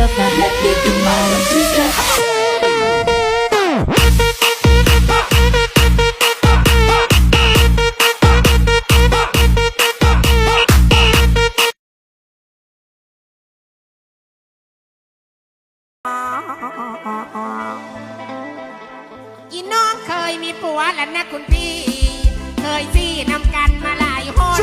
up my head, baby, my sister. "อีน้องเคยมีผัวแล้วนะคุณพี่ เคยซี่นำกันมาหลายคน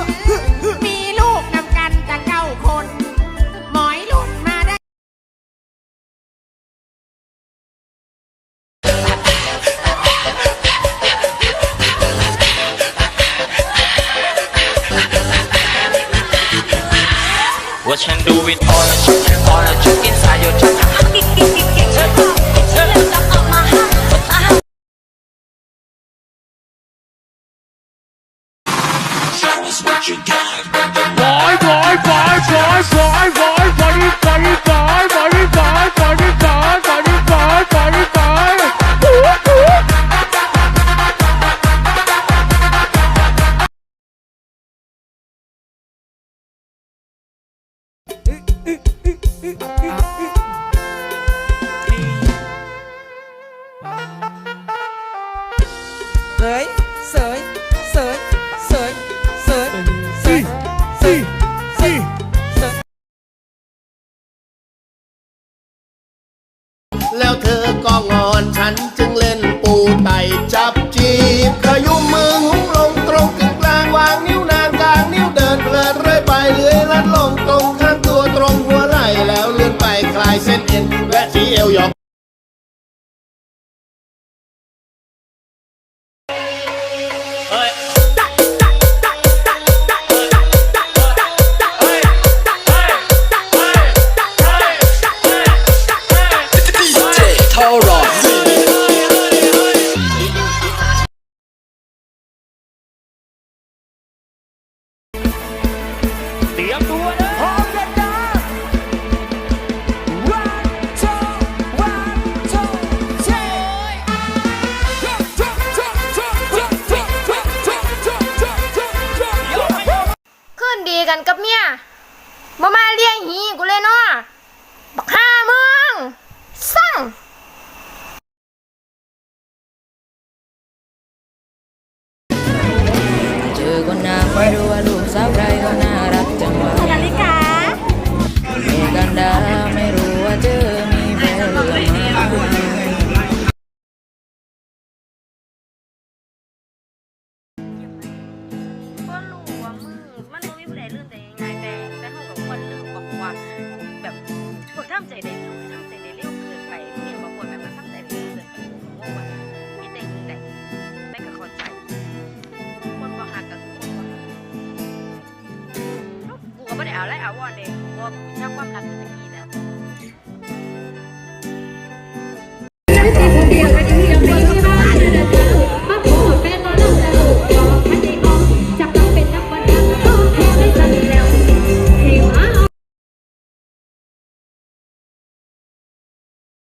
What you doing? All all inside your us what you got. Boy, ยเสยเสยเสยเสยเสยเสยเสยเสยแล้วเธอก็งอนฉันจึงเล่นปูไตจับจีบขยุมมือหุ้งลงตรงกึ่งกลางวางนิ้วนางกลางนิ้วเดินเพลินเรื่อยไปเลื้อยลัดลงตรงข้างตัวตรงหัวไหล่แล้วเลื่อนไปคลายเส้นเอ็นและที่เอวหยอก But นดีกันกับเมียมามาเลี้ยงหีกูเลยเนาะบักห้ามึงสั่งเจอคนหน้าไม่รู้ว่าลูกสาวใครก็น่า แบบฝึกทำใจได้เร็วทำใจได้เร็วเกินไปเนี่ยบางคนแบบมันทำใจได้เร็วเกินไปผมว่ามีแต่ยิงได้ได้กับคนใจคนบ่หักกับคนบ่กูก็ไม่ได้เอาอะไรเอาวอนเด้เพราะว่ากูช่างความรักตะกี้